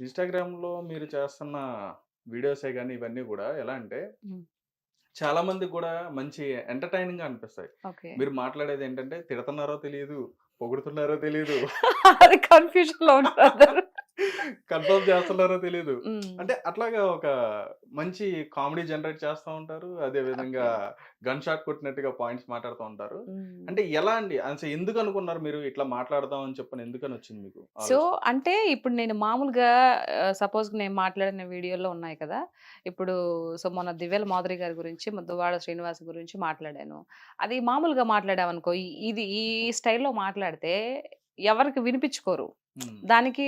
ఇన్‌స్టాగ్రామ్‌లో మీరు చేస్తున్న వీడియోసే గాని ఇవన్నీ గూడా ఎలా అంటే. చాలా మందికి గూడా మంచి ఎంటర్‌టైనింగ్‌గా అనిపిస్తాయి. ఓకే. మీరు మాట్లాడేదేంటంటే తిడతన్నారో తెలీదు, పొగుడుతున్నారో తెలీదు. అది కన్‌ఫ్యూజన్‌లో ఉంటారు. కన్ఫర్మ్ చేస్తున్నారో. హ్మ్. అంటే అట్లాగా ఒక మంచి కామెడీ జనరేట్ చేస్తా ఉంటారు. అదే విధంగా. గన్ షాట్ కొట్టినట్టుగా పాయింట్స్ మాట్లాడుతూ ఉంటారు. అంటే ఎలా అండి? అసలు ఎందుకు అనుకున్నారు మీరు ఇట్లా మాట్లాడదాం అని చెప్పని ఎందుకని వచ్చింది మీకు సో? అంటే ఇప్పుడు నేను మామూలుగా సపోజ్ నేను మాట్లాడిన వీడియోలో ఉన్నాయి కదా! ఇప్పుడు సో, మొన్న దివ్యల మాధురి గారి గురించి, దువ్వాడ శ్రీనివాస్ గురించి మాట్లాడాను. అది మామూలుగా మాట్లాడామనుకో ఇది ఈ స్టైల్‌లో మాట్లాడితే ఎవరికి వినిపించుకోరు. దానికి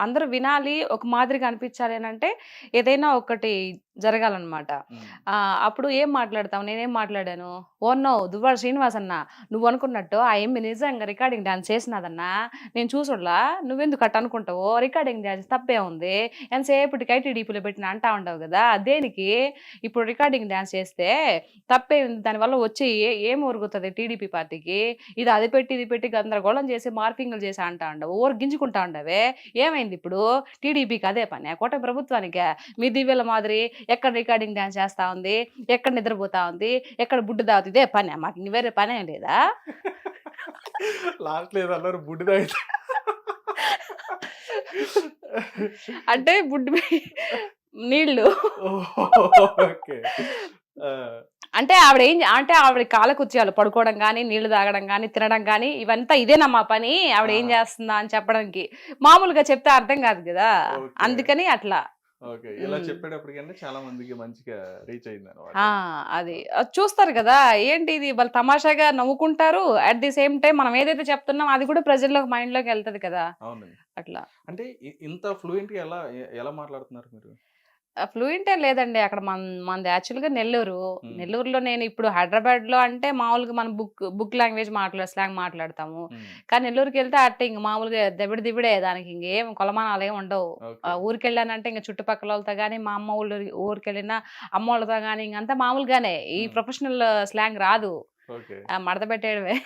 అందరూ వినాలి, ఒక మాదిరిగా అనిపించాలి అనంటే ఏదైనా ఒకటి. ఆహ్, అప్పుడు ఏం మాట్లాడతాం? నేనేం మాట్లాడాను? ఓహ్! నో దువ్వాడ శ్రీనివాస్ అన్న నువ్వు అనుకున్నట్టు ఆ యమ్మి నిజంగా రికార్డింగ్ డాన్స్ చేసినాదన్నా. నేను చూసుండ్లా నువ్వెందుకు అట్ట అనుకుంటావు? రికార్డింగ్ డాన్స్ తప్పేముంది? ఎంతసేపటికి ఐటీడీపీలో పెట్టిన అంటా ఉండవు గదా! దేనికి? ఇప్పుడు రికార్డింగ్ డాన్స్ చేస్తే తప్పేముంది? దానివల్ల వచ్చి ఏ ఒరుగుతది టీడీపీ పార్టీకి? ఇది అది పెట్టి, ఇది పెట్టి గందరగోళం చేసి, మార్ఫింగ్‌లు చేసి అంటా ఉండవు. ఊరు గింజుకుంటా ఉండవే. ఏమైంది ఇప్పుడు? టీడీపీకి అదే పనా? కూటమి ప్రభుత్వానికా? మీ దివ్యల మాదిరి ఎక్కడ రికార్డింగ్ డాన్స్ చేస్తా ఉంది? ఎక్కడ నిద్రపోతా ఉంది? ఎక్కడ బుడ్డు తాగుతుంది? ఇదే పనా? మాకు వేరే పనేం లేదా? లాస్ట్‌లో ఏదో అన్నారు బుడ్డి తాగితే అంటే బుడ్డు నీళ్ళు. ఓకే. అంటే ఆవిడ ఏం అంటే ఆవిడ కాలకృత్యాలు పడుకోవడం గాని, నీళ్ళు తాగడం గాని, తినడం గాని ఇవంతా ఇదేనా మా పని? ఆవిడ ఏం! చేస్తుందా అని చెప్పడానికి. మామూలుగా చెప్తే అర్థం కాదు! ఓకే. అందుకని అట్లా. ఓకే. ఇలా హ్మ్. చెప్పేటప్పటికన్నా చాలా మందికి మంచిగా రీచ్ అయిందన్నమాట. ఆ! అది. చూస్తారు గదా! ఏంటి ఇది వాళ్ళు తమాషాగా నవ్వుకుంటారు. అట్ ది సేమ్ టైమ్ మనం ఏదైతే చెప్తున్నామో అది కూడా ప్రజల్లోకి మైండ్‌లోకి ఎళ్తది కదా! అవునండి. అట్లా. అంటే ఇంత ఫ్లూయెంట్‌గా ఎలా ఎ ఎలా మాట్లాడుతున్నారు మీరు? ఫ్లూయెంట్ లేదండి. అక్కడ మన్ మనది యాక్చువల్‌గా నెల్లూరు. నెల్లూరులో నేను ఇప్పుడు హైదరాబాద్‌లో అంటే మామూలుగా మనం బుక్ బుక్ లాంగ్వేజ్ మాట్లా స్లాంగ్ మాట్లాడతాము. కానీ నెల్లూరుకెళ్తే అట్టే ఇంక మామూలుగా దబిడి దిబిడే దానికి ఇంకేం కొలమానాలేం ఉండవు. ఓకే. ఆహ్, ఊరికెళ్ళానంటే ఇంక చుట్టుపక్కలోళ్ళతో గాని, మా అమ్మ ఊళ్ళో ఊరికెళ్ళినా అమ్మోళ్ళతో గాని ఇంకంతా మామూలుగానే. ఈ. ప్రొఫెషనల్ స్లాంగ్ రాదు. మడత పెట్టేయడమే.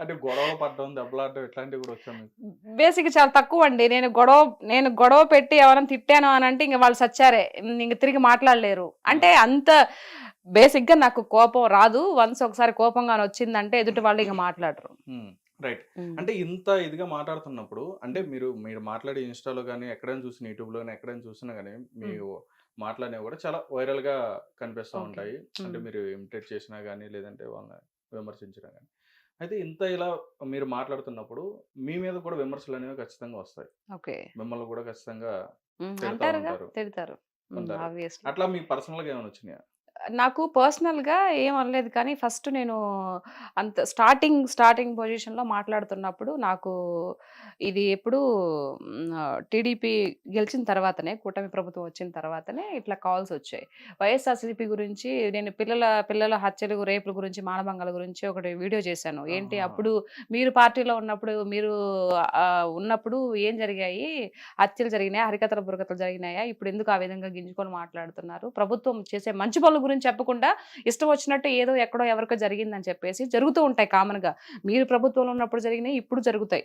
అంటే గొడవలు పడడం, దెబ్బలాడడం ఇట్లాంటివి కూడా వచ్చా మీకు? బేసిక్‌గా చాలా తక్కువండి. నేను గొడవ నేను గొడవ పెట్టి ఎవరైనా తిట్టాను అనంటే ఇంక వాళ్ళు సచ్చారే. ఇంక తిరిగి మాట్లాడలేరు. అంటే! అంత బేసిక్‌గా నాకు కోపం రాదు. వన్స్ ఒకసారి కోపం గాని వచ్చిందంటే ఎదుటి వాళ్ళు ఇంక మాట్లాడరు. రైట్. అంటే ఇంత ఇదిగా మాట్లాడుతున్నప్పుడు అంటే. మీరు మీరు మాట్లాడే ఇన్‌స్టాలో గాని, ఎక్కడైనా చూసిన యూట్యూబ్‌లో గాని, ఎక్కడైనా చూసినా గాని హ్మ్. మీరు మాట్లాడినవి కూడా చాలా వైరల్‌గా కనిపిస్తా. ఉంటాయి. అంటే. మీరు ఇమిటేట్ చేసినా గాని, లేదంటే వాళ్ళని విమర్శించినా గాని. అయితే ఇంత ఇలా మీరు మాట్లాడుతున్నప్పుడు మీ మీద కూడా విమర్శలనేవి ఖచ్చితంగా వస్తాయి. ఓకే. మిమ్మల్ని కూడా ఖచ్చితంగా హ్మ్. తిడతా అంటారుగా. ఉంటారు. తిడతారు. హ్మ్. ఉంటారు. ఆబ్వియస్‌లీ. అట్లా మీకు పర్సనల్‌గా ఏమైనా వచ్చినాయా? నాకు పర్సనల్‌గా ఏం అనలేదు కానీ ఫస్ట్ నేను అంత స్టార్టింగ్, స్టార్టింగ్ పొజిషన్‌లో మాట్లాడుతున్నప్పుడు నాకు ఇది ఎప్పుడు టీడీపీ గెలిచిన తర్వాతనే కూటమి ప్రభుత్వం వచ్చిన తర్వాతనే ఇట్లా కాల్స్ వచ్చాయి. వైఎస్ఆర్‌సీపీ గురించి నేను పిల్లల పిల్లల హత్యలు, రేపుల గురించి, మానభంగాల గురించి ఒకటి వీడియో చేశాను. ఏంటి! అప్పుడు మీరు పార్టీలో ఉన్నప్పుడు మీరు ఉన్నప్పుడు ఏం జరిగాయి? హత్యలు జరిగినాయా? హరికథలు, బుర్రకథలు జరిగినాయా? ఇప్పుడు ఎందుకు ఆ విధంగా గింజుకొని మాట్లాడుతున్నారు? ప్రభుత్వం చేసే మంచి పనుల గురించి చెప్పకుండా ఇష్టం వచ్చినట్టు ఏదో ఎక్కడో ఎవరికో జరిగిందని చెప్పేసి జరుగుతూ ఉంటాయి కామన్‌గా. మీరు ప్రభుత్వంలో ఉన్నప్పుడు జరిగినాయి ఇప్పుడు జరుగుతాయి.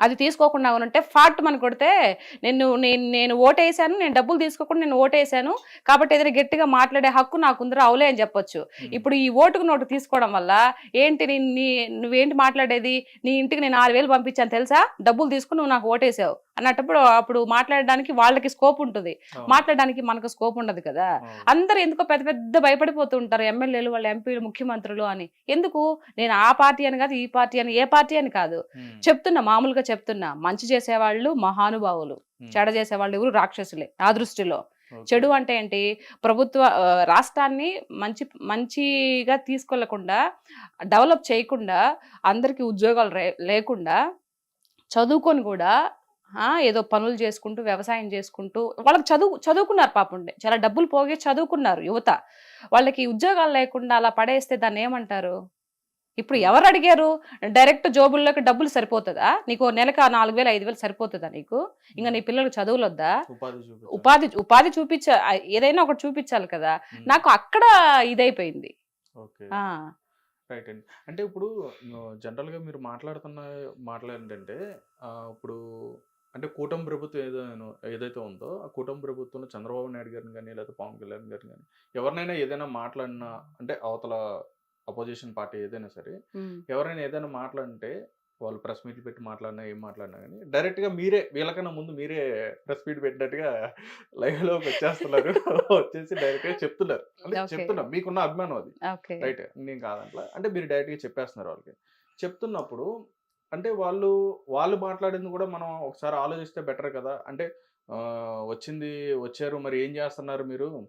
అది తీసుకోకుండా ఉంటే ఫాట్ మన కొడితే నేను నేను నేను ఓటేసాను నేను డబ్బులు తీసుకోకుండా నేను ఓటేసాను కాబట్టి ఏదైనా గట్టిగా మాట్లాడే హక్కు నాకు ఉందిరా అవులే అని చెప్పొచ్చు. ఇప్పుడు ఈ ఓటుకు నోటు తీసుకోవడం వల్ల ఏంటి నీ నువ్వేంటి మాట్లాడేది? నీ ఇంటికి నేను ఆరు వేలు పంపించాను తెలుసా? డబ్బులు తీసుకుని నువ్వు నాకు ఓటేసావు. అన్నప్పుడు అప్పుడు మాట్లాడడానికి వాళ్ళకి స్కోప్ ఉంటుంది. మాట్లాడడానికి మనకు స్కోప్ ఉండదు కదా. అందరూ ఎందుకో పెద్ద పెద్ద భయపడిపోతూ ఉంటారు ఎమ్మెల్యేలు వాళ్ళ ఎంపీలు ముఖ్యమంత్రులు అని. ఎందుకు? నేను ఆ పార్టీ అని కాదు ఈ పార్టీ అని ఏ పార్టీ అని కాదు. చెప్తున్నా మామూలుగా చెప్తున్నా. మంచి చేసేవాళ్ళు మహానుభావులు. చెడ చేసేవాళ్ళు ఎవరు? రాక్షసులే ఆ దృష్టిలో. చెడు అంటే ఏంటి? ప్రభుత్వ రాష్ట్రాన్ని మంచి మంచిగా తీసుకెళ్ళకుండా డెవలప్ చేయకుండా అందరికీ ఉద్యోగాలు లేకుండా చదువుకొని కూడా ఆ, ఏదో పనులు చేసుకుంటూ వ్యవసాయం చేసుకుంటూ వాళ్ళకి చదువు చదువుకున్నారు పాపం చాలా డబ్బులు పోగే చదువుకున్నారు యువత. వాళ్ళకి ఉద్యోగాలు లేకుండా అలా పడేస్తే దాన్ని ఏమంటారు? ఇప్పుడు ఎవరు అడిగారు? డైరెక్ట్ జోబుల్లోకి డబ్బులు సరిపోతుందా? నీకు నెలకు ఆ నాలుగు వేలు ఐదు వేలు సరిపోతుందా నీకు? ఇంకా నీ పిల్లలకు చదువులు వద్దా ఉపాధి. ఉపాధి చూపించ ఏదైనా ఒకటి చూపించాలి కదా. నాకు అక్కడ ఇదైపోయింది. రైట్ అండి. అంటే ఇప్పుడు జనరల్గా మీరు మాట్లాడుతున్న మాట్లాడంటే ఇప్పుడు అంటే కూటమి ప్రభుత్వం ఏదైనా ఏదైతే ఉందో ఆ కూటమి ప్రభుత్వంలో చంద్రబాబు నాయుడు గారిని కానీ లేదా పవన్ కళ్యాణ్ గారిని కానీ ఎవరినైనా ఏదైనా మాట్లాడినా అంటే అవతల అపోజిషన్ పార్టీ ఏదైనా సరే ఎవరైనా ఏదైనా మాట్లాడంటే వాళ్ళు ప్రెస్ మీట్లు పెట్టి మాట్లాడినా ఏం మాట్లాడినా కానీ డైరెక్ట్గా మీరే వీళ్ళకన్నా ముందు మీరే ప్రెస్ మీట్ పెట్టినట్టుగా లైవ్లోకి వచ్చేస్తున్నారు. వచ్చేసి డైరెక్ట్గా చెప్తున్నారు. అంటే Okay. చెప్తున్నా మీకున్న అభిమానం అది. రైట్ నేను కాదంట్లా అంటే మీరు డైరెక్ట్గా చెప్పేస్తున్నారు వాళ్ళకి. చెప్తున్నప్పుడు అంటే వాళ్ళు వాళ్ళు మాట్లాడింది కూడా మనం ఒకసారి ఆలోచిస్తే బెటర్ కదా. అంటే వచ్చింది వచ్చారు మరి ఏం చేస్తున్నారు మీరు?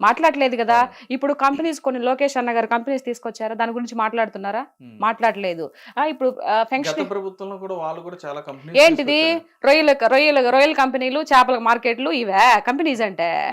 మాట్లాడలేదు కదా. ఇప్పుడు కంపెనీస్ కొన్ని లోకేష్ అన్న గారు కంపెనీస్ తీసుకొచ్చారా? దాని గురించి మాట్లాడుతున్నారా. మాట్లాడలేదు. ఆ, ఇప్పుడు గత ఫంక్షన్ ప్రభుత్వంలో కూడా వాళ్ళు కూడా చాలా కంపెనీ ఏంటిది? రొయ్యల రొయ్యల రొయ్యల కంపెనీలు చేపల మార్కెట్లు ఇవే కంపెనీస్ అంటే.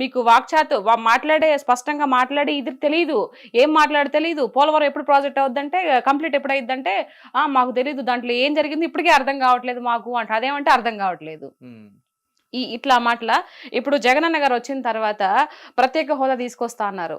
మీకు వాక్చాతు మాట్లాడే స్పష్టంగా మాట్లాడి ఇది తెలియదు ఏం మాట్లాడి తెలియదు పోలవరం ఎప్పుడు ప్రాజెక్ట్ అవుద్దంటే కంప్లీట్ ఎప్పుడు అయిద్దంటే ఆ మాకు తెలియదు దాంట్లో ఏం జరిగింది ఇప్పటికీ అర్థం కావట్లేదు మాకు అంటే. అదేమంటే అర్థం కావట్లేదు. ఈ ఇట్లా మాటల. ఇప్పుడు జగనన్న గారు వచ్చిన తర్వాత ప్రత్యేక హోదా తీసుకొస్తా అన్నారు.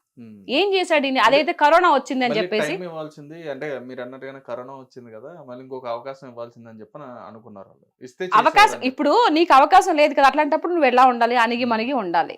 ఏం చేశాడు? అదైతే కరోనా వచ్చింది అని చెప్పేసి. ఇవ్వాల్సింది. అంటే మీరు అన్నట్టుగానే కరోనా వచ్చింది కదా మళ్ళీ ఇంకొక అవకాశం ఇవ్వాల్సింది అని చెప్పి అనుకున్నారు ఇస్తే అవకాశం. ఇప్పుడు నీకు అవకాశం లేదు కదా అట్లాంటప్పుడు నువ్వు ఎలా ఉండాలి? అణిగి మణిగి ఉండాలి.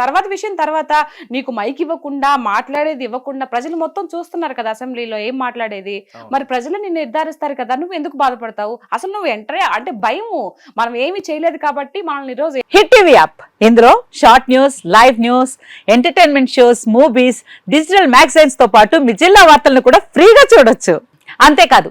తర్వాత విషయం తర్వాత నీకు మైక్ ఇవ్వకుండా మాట్లాడేది ఇవ్వకుండా ప్రజలు మొత్తం చూస్తున్నారు కదా అసెంబ్లీలో ఏం మాట్లాడేది. మరి ప్రజలు నిన్ను నిర్ధారిస్తారు కదా నువ్వు ఎందుకు బాధపడతావు? అసలు నువ్వు ఎంటర్ అంటే భయము. మనం ఏమీ చేయలేదు కాబట్టి మనల్ని ఈరోజు హిట్ టీవీ యాప్. ఇందులో short news live news entertainment shows movies digital మ్యాగజైన్స్తో పాటు మీ జిల్లా వార్తలను కూడా ఫ్రీగా చూడొచ్చు. అంతేకాదు